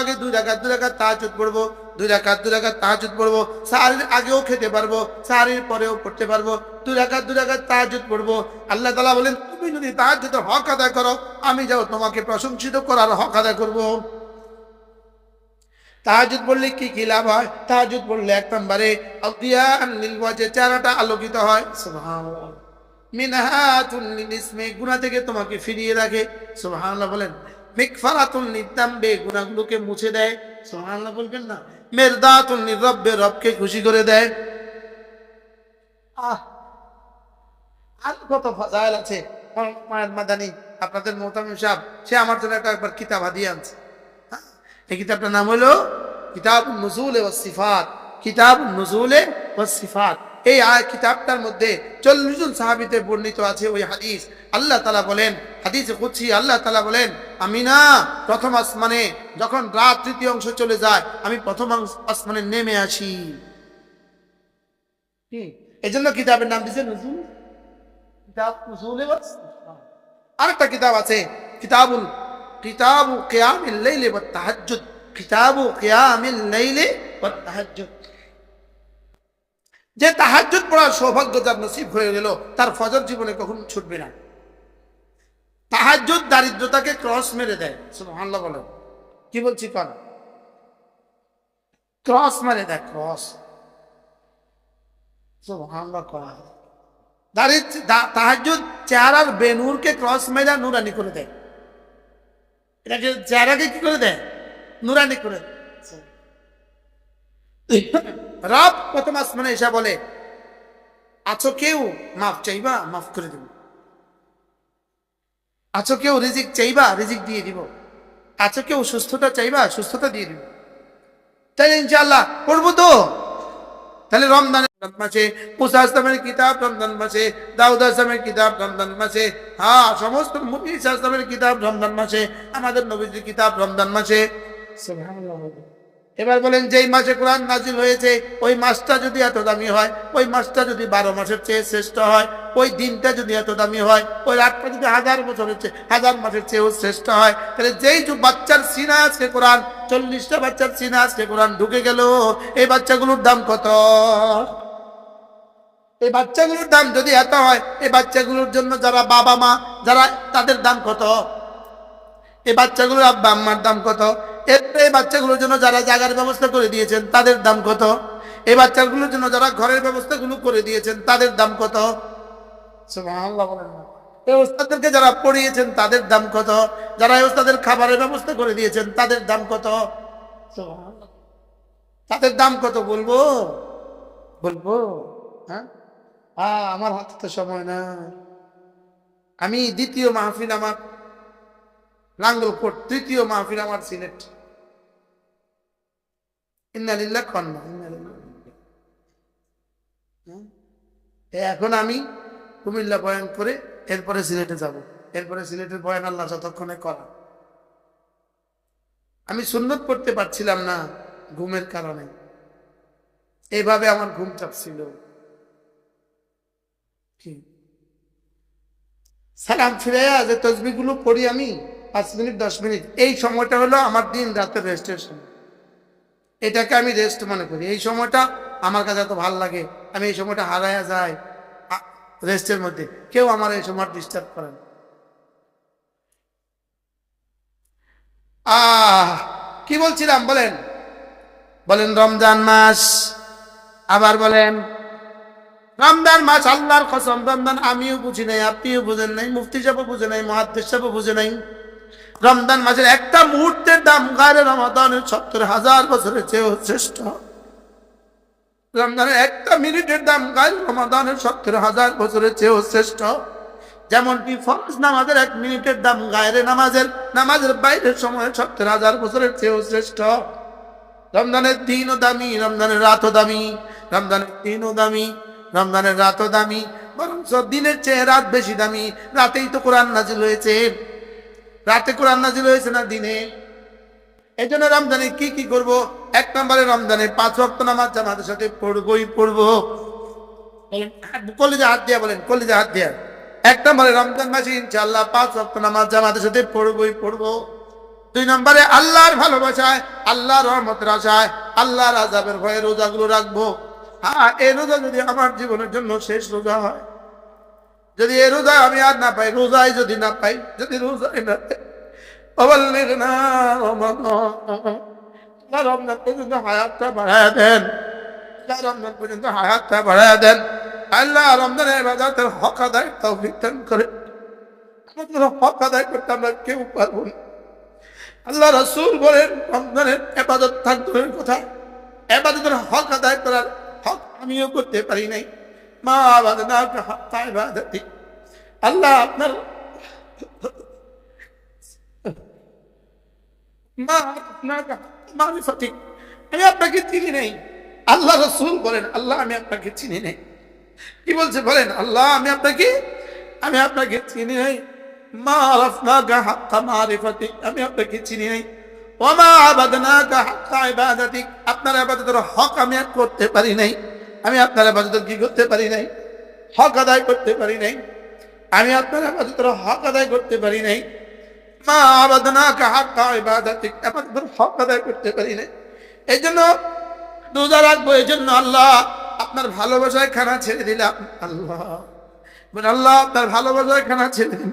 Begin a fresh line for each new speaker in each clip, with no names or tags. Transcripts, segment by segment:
আগে দুই পড়ব দুই পড়ব। আগেও খেতে পরেও পড়তে পারব। দুই পড়ব। আল্লাহ তালা বলেন, তুমি যদি তাহাজুদের হক আদায় করো, আমি যাও তোমাকে প্রশংসিত করার হক আদায় করব। তাহাজুদ পড়লে কি কি লাভ হয়? তাহাজুদ পড়লে এক নম্বরে যে চেহারাটা আলোকিত হয়। মিনহাতুন লিল গুনাহ থেকে তোমাকে ফিরিয়ে রাখে। সুবহানাল্লাহ বলেন মিকফারাতুন লিতাম্বে গুনাহগুলোকে মুছে দেয়। সুবহানাল্লাহ বলবেন না। মেরদাতুন লিরব্বে রবকে খুশি করে দেয়। আহ, আর কত ফাজাইল আছে। মায়ের মাদানি, আপনাদের মোহতামিম সাহেব, সে আমার জন্য একটা একবার কিতাব হাদিয়ে আনছে। হ্যাঁ? এই কিতাবটার নাম হলো কিতাব নজুলে ও সিফাত। কিতাব নজুলে ও সিফাত। এই কিতাবটার মধ্যে চল্লিশ জন সাহাবিতে বর্ণিত আছে ওই হাদিস। আল্লাহ তালা বলেন, হাদিসে খুঁজছি আল্লাহ তালা বলেন আমি না প্রথম আসমানে যখন রাত তৃতীয় অংশ চলে যায়, আমি প্রথম আসমানে নেমে আসি। এই জন্য কিতাবের নাম নজুল কিতাব নজুলে আরেকটা কিতাব আছে, কিতাবুল কিতাবু কিয়ামিল ওয়াত তাহাজ্জুদ। কিতাবু কিয়ামিল ওয়াত তাহাজ্জুদ। যে তাহাজ্জুদ পড়ার সৌভাগ্য যার নসিব হয়ে গেল, তার ফজর জীবনে কখনো ছুটবে না। তাহাজ্জুদ দারিদ্রতাকে ক্রস মেরে দেয়, সুবহানাল্লাহ বলেন। কি বলছি কন? ক্রস মেরে দেয়, ক্রস। সুবহানাল্লাহ তাহাজুদ বেনুরকে ক্রস করে দেয়। চেহারাকে কি করে দেয়? নুরানি করে দেয়। রব প্রথম আসমানে এসে বলে, আছো কেউ? মাফ চাইবা, মাফ করে দেব। আছো কেউ রিজিক চাইবা, রিজিক দিয়ে দিব। আছো কেউ সুস্থতা চাইবা, সুস্থতা দিয়ে দিব। তাই ইনশাআল্লাহ করব তো। তাহলে রমজান মাসে মুসা আসলামের কিতাব রমজান মাসে, দাউদ আসলামের কিতাব রমজান মাসে হ্যাঁ সমস্ত মুফি আসলামের কিতাব রমজান মাসে, আমাদের নবীজির কিতাব রমজান মাসে। এবার বলেন, যেই মাসে কোরআন নাজিল হয়েছে, ওই মাসটা যদি এত দামি হয়, ওই মাসটা যদি বারো মাসের চেয়ে শ্রেষ্ঠ হয়, ওই দিনটা যদি এত দামি হয়, ওই রাতটা যদি হাজার বছরের চেয়ে, হাজার মাসের চেয়েও শ্রেষ্ঠ হয়, তাহলে যেই যে বাচ্চার সিনা আজকে কোরআন, চল্লিশটা বাচ্চার সিনা আজকে কোরআন ঢুকে গেল, এই বাচ্চাগুলোর দাম কত? এই বাচ্চাগুলোর দাম যদি এত হয়, এই বাচ্চাগুলোর জন্য যারা বাবা মা, যারা তাদের দাম কত? এই বাচ্চাগুলোর আব্বা আম্মার দাম কত? এরপরে এই বাচ্চাগুলোর জন্য যারা জায়গার ব্যবস্থা করে দিয়েছেন তাদের দাম কত? এই বাচ্চাগুলোর জন্য যারা ঘরের ব্যবস্থাগুলো করে দিয়েছেন তাদের দাম কত? সুবহানাল্লাহ এই ওস্তাদদেরকে যারা পড়িয়েছেন তাদের দাম কত? যারা এই ওস্তাদের খাবারের ব্যবস্থা করে দিয়েছেন তাদের দাম কত? তাদের দাম কত বলব? বলব? হ্যাঁ? আমার হাতে তো সময় না আমি দ্বিতীয় মাহফিল আমার লাঙ্গল লাঙ্গলকোট তৃতীয় মাহফিল আমার সিলেট। খন্না ইন্নালিল্লাহ হ্যাঁ? এখন আমি কুমিল্লা বয়ান করে এরপরে সিলেটে যাব। এরপরে সিলেটের বয়ান আল্লাহ যতক্ষণে করা। আমি সুন্নত পড়তে পারছিলাম না ঘুমের কারণে। এইভাবে আমার ঘুম চাপছিল? সালাম ফিরে যে তসবিগুলো পড়ি আমি, পাঁচ মিনিট, দশ মিনিট, এই সময়টা হলো আমার দিন রাতের রেস্টের সময় এটাকে আমি রেস্ট মনে করি। এই সময়টা আমার কাছে এত ভালো লাগে। আমি এই সময়টা হারায়া যাই রেস্টের মধ্যে। কেউ আমার এই সময় ডিস্টার্ব করেন আহ, কি বলছিলাম বলেন? বলেন রমজান মাস। আবার বলেন, রমজান মাস আল্লাহর কসম, রমজান আমিও বুঝি নাই, আপনিও বুঝেন নাই, মুফতি সাহেব বুঝে নাই, মহাদ্দেশ সাহেব বুঝে নাই। রমজান মাসের একটা মুহূর্তের দাম গায়ে রমাদানের সত্তর হাজার বছরের চেয়েও শ্রেষ্ঠ। রমজানের একটা মিনিটের দাম গায়ে রমাদানের সত্তর হাজার বছরের চেয়েও শ্রেষ্ঠ। যেমনটি ফরজ নামাজের এক মিনিটের দাম গায়ের নামাজের নামাজের বাইরের সময় সত্তর হাজার বছরের চেয়েও শ্রেষ্ঠ। রমজানের দিনও দামি, রমজানের রাতও দামি, রমজানের দিনও দামি, রমজানের রাতও দামি বরং দিনের চেয়ে রাত বেশি দামি। রাতেই তো কোরআন নাজিল হয়েছে। রাতে কোরআন নাজিল হয়েছে না দিনে? এই জন্য রমজানে কি কি করব? এক নম্বরে রমজানে পাঁচ ওয়াক্ত নামাজ জামাতের সাথে পড়বই পড়ব। কলিজা হাত দিয়া বলেন, কলিজা হাত দিয়া। এক নম্বরে রমজান মাসে ইনশাল্লাহ পাঁচ ওয়াক্ত নামাজ জামাতের সাথে পড়বই পড়ব। দুই নম্বরে আল্লাহর ভালোবাসায়, আল্লাহর রহমতের আশায়, আল্লাহর আজাবের ভয়ে রোজাগুলো রাখব। হ্যাঁ এই রোজা যদি আমার জীবনের জন্য শেষ রোজা হয় যদি এ রোজা আমি আর না পাই, রোজাই যদি না পাই, যদি রোজাই না পাই। আল্লাহ। রমজান পর্যন্ত হায়াতটা পর্যন্ত হায়াতটা দেন। আল্লাহ রমজানের হক দান করে। হক করতে আমরা কেউ না। আল্লাহ রসুল বলেন, রমজানের এবাদত থাকবে কথা এবাদতের হক আদায় করার হক আমিও করতে পারি নাই। মা আল্লাহ আপনার মা আমি আপনাকে চিনি রসুল বলেন আল্লাহ আমি আপনাকে চিনি নেই কি বলছে বলেন আল্লাহ আমি আপনাকে আমি আপনাকে চিনি নাই আমি আপনাকে চিনি আপনার ইবাদতের হক আমি করতে পারি নাই আমি আপনার ইবাদত কি করতে পারি নাই? হক আদায় করতে পারি নাই। আমি আপনার ইবাদতের হক আদায় করতে পারি নাই। মা আবাদনাকা হাক্কা ইবাদাতিক। হক আদায় করতে পারি নাই। এই জন্য রোজা রাখব এই জন্য আল্লাহ আপনার ভালোবাসায় খানা ছেড়ে দিলাম। আল্লাহ। আল্লাহ আপনার ভালোবাসায় খানা ছেড়ে দিন।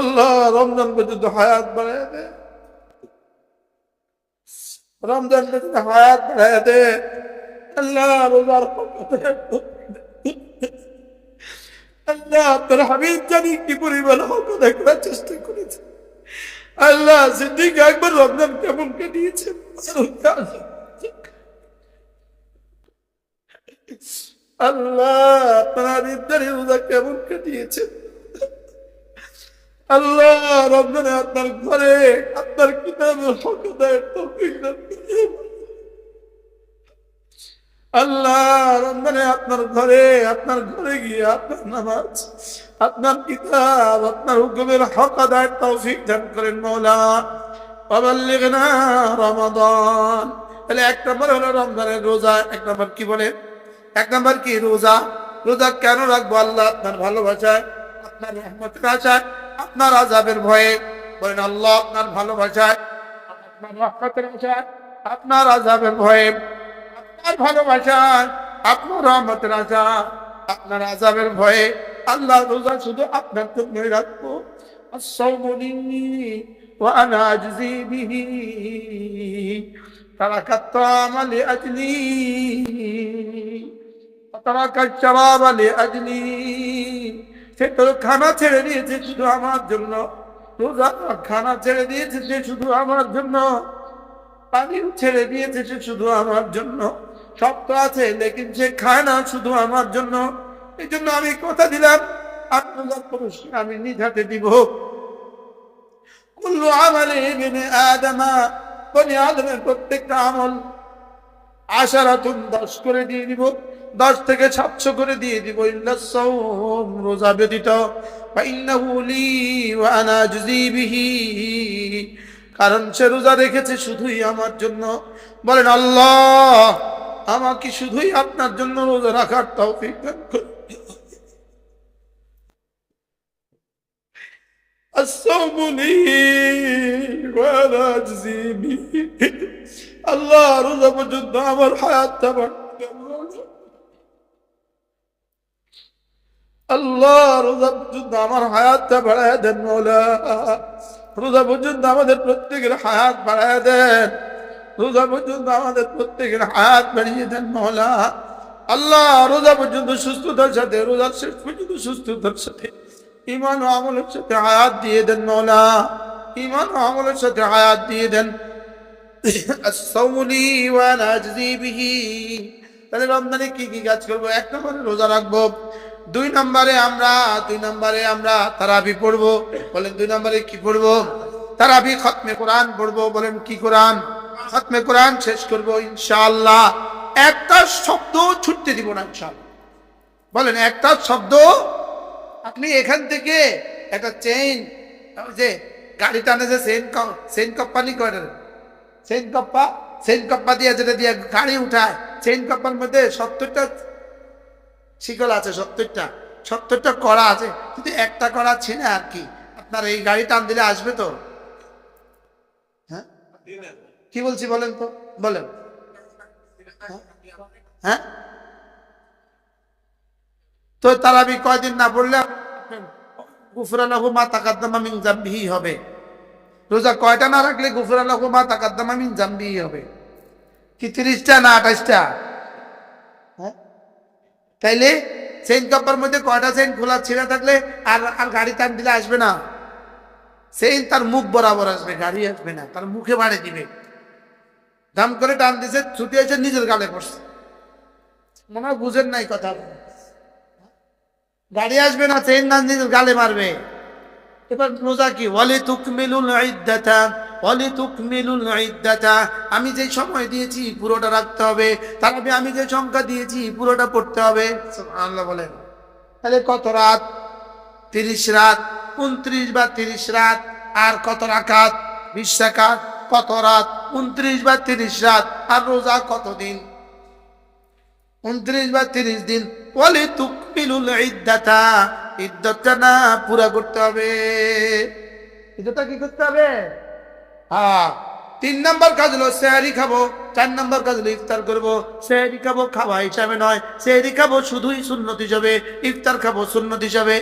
আল্লাহ রমজান পর্যন্ত হায়াত বাড়ায় দে রমজান পর্যন্ত হায়াত দে, আল্লাহ রোজার আল্লাহ আপনার হাবিব জানি কি পরিমাণ হক করার চেষ্টা করেছে। আল্লাহ সিদ্দিক একবার রমজান কেমন কাটিয়েছে আল্লাহ আপনার হাবিব জানি রোজা কেমন কাটিয়েছে আল্লাহ রমজানে আপনার ঘরে, আপনার কিতাবের আদায়ের তৌফিক দান আল্লাহ রমজানে আপনার ঘরে আপনার ঘরে গিয়ে আপনার নামাজ, আপনার কিতাব, আপনার হুকুমের হক আদায় তৌফিক দান করেন মৌলা। পাবাল্লিগনা রমাদান। তাহলে এক নম্বর হলো রমজানের রোজা, এক নম্বর কি বলে? এক নম্বর কি রোজা? রোজা কেন রাখব? আল্লাহ আপনার ভালোবাসায়, আপনার রহমতের আশায়। আপনার আজাবের ভয়ে বলেন আল্লাহ আপনার ভালোবাসায় আপনার রহমতের আশায় আপনার আজাবের ভয়ে আপনার ভালোবাসায় আপনার রহমতের আশা আপনার আজাবের ভয়ে আল্লাহ রোজা শুধু আপনার জন্যই রাখবো الصوم لي وأنا أجزي به ترك الطعام لأجلي وترك الشراب لأجلي সে তো খানা ছেড়ে দিয়েছে শুধু আমার জন্য। রোজা খানা ছেড়ে দিয়েছে সে শুধু আমার জন্য। পানিও ছেড়ে দিয়েছে সে শুধু আমার জন্য। সব তো আছে, লেকিন সে খায় না শুধু আমার জন্য। এই জন্য আমি কথা দিলাম আপনার পুরস্কার আমি নিজ হাতে দিব। কুল্লু আমালে আদমা, বনি আদমের প্রত্যেকটা আমল আশারাতুন দশ করে দিয়ে দিব দশ থেকে সাতশো করে দিয়ে দিব ইল্লা সাওম রোজা ব্যতীত ফাইন্নাহু লি ওয়া আনা আজজি বিহি কারণ সে রোজা রেখেছে শুধুই আমার জন্য বলেন আল্লাহ আমাকে শুধুই আপনার জন্য রোজা রাখার তৌফিক দান করুন الصوم لي وانا اجزي به আল্লাহ রোজা পর্যন্ত আমার হায়াতটা আল্লাহ রোজা পর্যন্ত আমার হায়াতটা বাড়ায় দেন মৌলা। রোজা পর্যন্ত আমাদের প্রত্যেকের হায়াত বাড়ায় দেন। রোজা পর্যন্ত আমাদের প্রত্যেকের হায়াত বাড়িয়ে দেন মৌলা। আল্লাহ রোজা পর্যন্ত সুস্থতার সাথে, রোজার শেষ পর্যন্ত সুস্থতার সাথে ইমান ও আমলের সাথে হায়াত দিয়ে দেন মৌলা। ইমান ও আমলের সাথে হায়াত দিয়ে দেন। তাহলে রমজানে কি কি কাজ করব? এক নম্বরে রোজা রাখব। দুই নম্বরে আমরা, দুই নম্বরে আমরা তারাবি পড়ব। বলেন দুই নম্বরে কি পড়ব? তারাবি খতমে কোরআন পড়ব। বলেন কি কোরআন? খতমে কোরআন শেষ করব ইনশাআল্লাহ। একটা শব্দ ছুটতে দিব না ইনশাআল্লাহ। বলেন একটা শব্দ, আপনি এখান থেকে একটা চেইন যে গাড়ি টানে যে সেন সেন কোম্পানি করে। সেন কপ্পা কপ্পা দিয়ে যেটা দিয়ে গাড়ি উঠায় সেন কপ্পার মধ্যে সত্তরটা শিকল আছে, সত্তরটা সত্তরটা কড়া আছে, কিন্তু একটা কড়া ছিনে আর কি। আপনার এই গাড়ি টান দিলে আসবে তো? হ্যাঁ? কি বলছি বলেন তো? বলেন। হ্যাঁ? তো তারা আমি কয়দিন না পড়লে গুফরালাহু মা তাকাদ্দামা মিন জাম্বিহি হবে। রোজা কয়টা না রাখলে গুফরালাহু মা তাকাদ্দামা আমি জাম্বিহি হবে? কি তিরিশটা না আঠাশটা? হ্যাঁ? তাইলে চেইন কাপ্পার মধ্যে কয়টা চেইন খোলা ছিঁড়ে থাকলে আর আর গাড়ি টান দিলে আসবে না? চেইন তার মুখ বরাবর আসবে গাড়ি আসবে না তার মুখে বাড়ি দিবে। দাম করে টান দিছে ছুটি এসে নিজের গালে পড়ছে। মনে হয় বুঝেন নাই কথা। গাড়ি আসবে না চেইন না নিজের গালে মারবে। এবার রোজা কি? ওয়ালি তুকমিলুল ইদ্দাতা ওয়ালি তুকমিলুল ইদ্দাতা। আমি যে সময় দিয়েছি, পুরোটা রাখতে হবে। তার আগে আমি যে সংখ্যা দিয়েছি, পুরোটা পড়তে হবে। সুবহানাল্লাহ বলেন। তাহলে কত রাত? তিরিশ রাত, উনত্রিশ বা তিরিশ রাত, আর কত রাকাত? বিশ রাকাত। কত রাত? উনত্রিশ বা তিরিশ রাত। আর রোজা কতদিন উনত্রিশ বা তিরিশ দিন। বলে তুকমিলুল ইদ্দাতা। ইদ্দতটা না পুরা করতে হবে। ইদ্দতটা কি করতে হবে? হ্যাঁ তিন নম্বর কাজ হলো সেহারি খাব চার নম্বর কাজ হলো ইফতার করব। সেহারি খাব খাওয়া হিসাবে নয় সেহারি খাব শুধুই সুন্নত হিসাবে ইফতার খাব সুন্নত হিসাবে।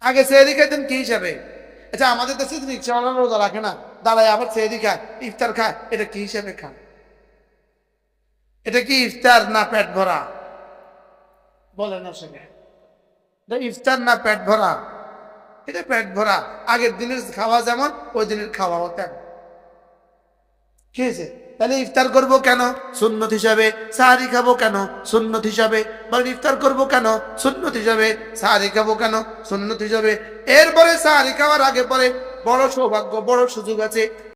আগে সেহারি খাইতেন কি হিসাবে? আচ্ছা আমাদের দেশে রিক্সাওয়ালা রোজা রাখে না দাঁড়ায় আবার সেহারি খায় ইফতার খায় এটা কি হিসাবে খায় এটা কি ইফতার না পেট ভরা? বলেন আসলে ইফতার না পেট ভরা। এটা পেট ভরা। আগের দিনের খাওয়া যেমন, ওই দিনের খাওয়াও তেমন। ঠিক হয়েছে? তাহলে ইফতার করব কেন? সুন্নত হিসাবে সাহারি খাব কেন? সুন্নত হিসাবে। বলেন, ইফতার করব কেন? সুন্নত হিসাবে সাহারি খাব কেন? সুন্নত হিসাবে। এরপরে সাহারি খাওয়ার আগে পরে বড় সৌভাগ্য, বড় সুযোগ আছে।